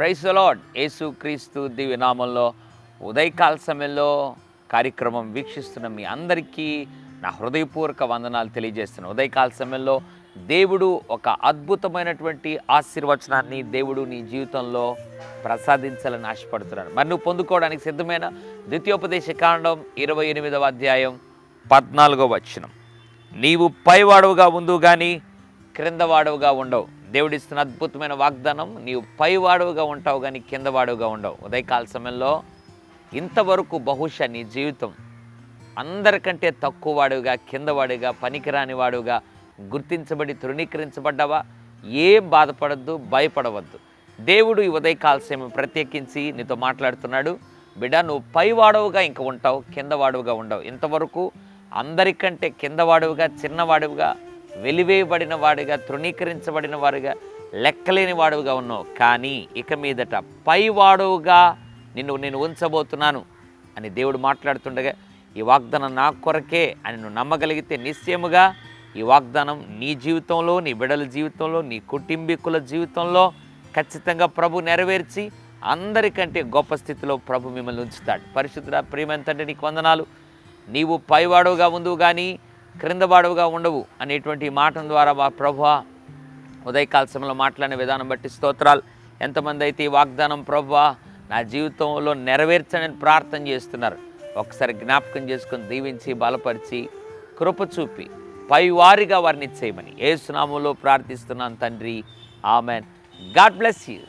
Price lord. యేసు క్రీస్తు నామంలో ఉదయకాల సమయంలో కార్యక్రమం వీక్షిస్తున్న మీ అందరికీ నా హృదయపూర్వక వందనాలు తెలియజేస్తున్నాను ఉదయకాల సమయంలో దేవుడు ఒక అద్భుతమైనటువంటి ఆశీర్వచనాన్ని దేవుడు నీ జీవితంలో ప్రసాదించాలని ఆశపడుతున్నాడు. మరి నువ్వు పొందుకోవడానికి సిద్ధమైన ద్వితీయోపదేశ కాండం ఇరవై ఎనిమిదవ అధ్యాయం పద్నాలుగో వచనం. నీవు పైవాడవుగా ఉండు కానీ క్రిందవాడవుగా ఉండవు. దేవుడిస్తున్న అద్భుతమైన వాగ్దానం నీవు పైవాడవుగా ఉంటావు కానీ కిందవాడవుగా ఉండవు. ఉదయకాల సమయంలో ఇంతవరకు బహుశా నీ జీవితం అందరికంటే తక్కువ కిందవాడుగా కింద వాడుగా పనికిరాని వాడుగా గుర్తించబడి తృణీకరించబడ్డావా? ఏం బాధపడద్దు భయపడవద్దు. దేవుడు ఈ ఉదయకాల సమయం ప్రత్యేకించి నీతో మాట్లాడుతున్నాడు. బిడ్డ నువ్వు పైవాడవుగా ఇంక ఉంటావు కిందవాడవుగా ఉండవు. ఇంతవరకు అందరికంటే కింద వాడువుగా చిన్నవాడుగా వెలివేయబడిన వాడిగా తృణీకరించబడిన వాడిగా లెక్కలేని వాడుగా ఉన్నావు. కానీ ఇక మీదట పైవాడుగా నిన్ను నేను ఉంచబోతున్నాను అని దేవుడు మాట్లాడుతుండగా ఈ వాగ్దానం నా కొరకే అని నువ్వు నమ్మగలిగితే నిశ్చయముగా ఈ వాగ్దానం నీ జీవితంలో నీ బిడల జీవితంలో నీ కుటుంబీకుల జీవితంలో ఖచ్చితంగా ప్రభు నెరవేర్చి అందరికంటే గొప్ప స్థితిలో ప్రభు మిమ్మల్ని ఉంచుతాడు. పరిశుద్ధ ప్రేమంతంటే నీకు వందనాలు. నీవు పైవాడుగా ఉందువు కానీ క్రిందవాడుగా ఉండవు అనేటువంటి మాటల ద్వారా మా ప్రభు ఉదయకాల సమయంలో మాట్లాడిన విధానం బట్టి స్తోత్రాలు. ఎంతమంది అయితే ఈ వాగ్దానం ప్రభు నా జీవితంలో నెరవేర్చని ప్రార్థన చేస్తున్నారు. ఒకసారి జ్ఞాపకం చేసుకొని దీవించి బలపరిచి కృప చూపి పైవారిగా వారిని చేయమని ఏ సునామంలో ప్రార్థిస్తున్నాను తండ్రి. ఆమెన్. God bless you.